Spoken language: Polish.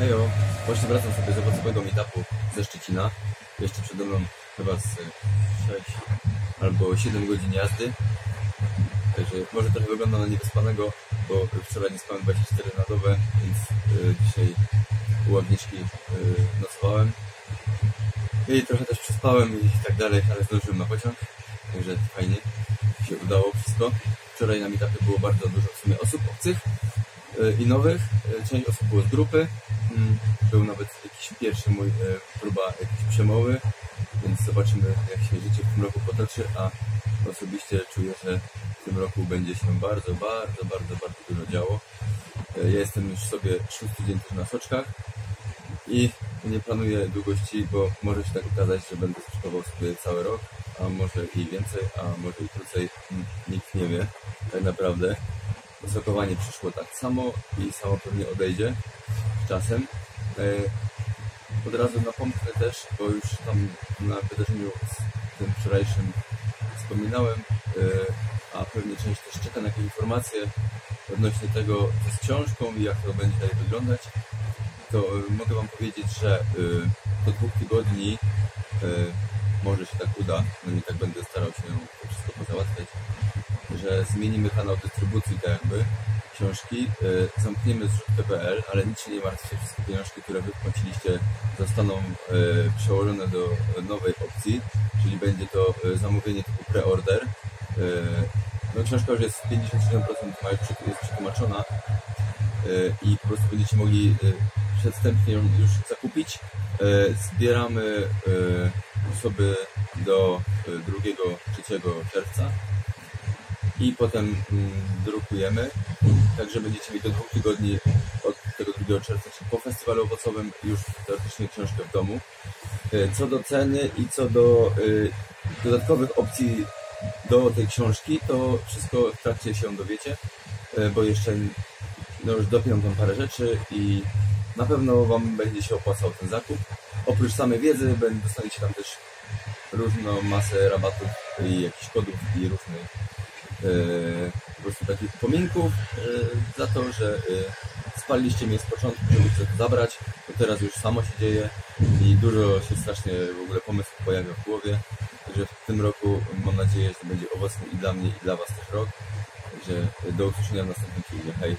Hejo, właśnie wracam sobie z owocowego meetupu ze Szczecina. Jeszcze przede mną chyba z 6 albo 7 godzin jazdy. Także może trochę wygląda na niewyspanego, bo wczoraj nie spałem 24 na dobę, więc y, dzisiaj u Agnieszki y, nocowałem. I trochę też przespałem i tak dalej, ale zdążyłem na pociąg. Także fajnie się udało wszystko. Wczoraj na meetupie było bardzo dużo w sumie osób obcych y, i nowych. Y, Część osób było z grupy. Był nawet jakiś pierwszy mój y, próba jakiejś przemowy, więc zobaczymy jak się życie w tym roku potoczy, a osobiście czuję, że w tym roku będzie się bardzo, bardzo, bardzo, bardzo dużo działo. Y, Ja jestem już sobie szósty dzień na soczkach i nie planuję długości, bo może się tak okazać, że będę sprzedawał sobie cały rok, a może i więcej, a może i krócej. Nikt nie wie, tak naprawdę. Zakowanie przyszło tak samo i samo pewnie odejdzie czasem. E, Od razu napomknę też, bo już tam na wydarzeniu z tym wczorajszym wspominałem, e, a pewnie część też czeka na jakieś informacje odnośnie tego, z książką i jak to będzie dalej wyglądać to y, mogę Wam powiedzieć, że do dwóch tygodni może się tak uda, no i tak będę starał się to wszystko pozałatwiać, że zmienimy kanał dystrybucji tak jakby książki, y, zamkniemy zrzutkę.pl, ale nic się nie martwcie, wszystkie pieniążki, które Wy zostaną y, przełożone do nowej opcji, czyli będzie to y, zamówienie typu preorder. No książka już jest 57% ma już jest przetłumaczona, i po prostu będziecie mogli przedstępnie ją już zakupić. Zbieramy osoby do 2-3 czerwca i potem mm, drukujemy. Także będziecie mieli do dwóch tygodni od tego 2 czerwca, czyli po festiwalu owocowym już teoretycznie książkę w domu. Y, Co do ceny i co do y, dodatkowych opcji do tej książki, to wszystko w trakcie się dowiecie, y, bo jeszcze no już tam parę rzeczy i na pewno Wam będzie się opłacał ten zakup. Oprócz samej wiedzy dostaniecie tam też różną masę rabatów i jakichś kodów i różnych e, po prostu takich pominków e, za to, że e, spaliliście mnie z początku, żeby to zabrać. To teraz już samo się dzieje i dużo się strasznie w ogóle pomysłów pojawia w głowie. Także w tym roku mam nadzieję, że to będzie owocny i dla mnie i dla Was też rok. Także do usłyszenia w następnym filmie. Hej!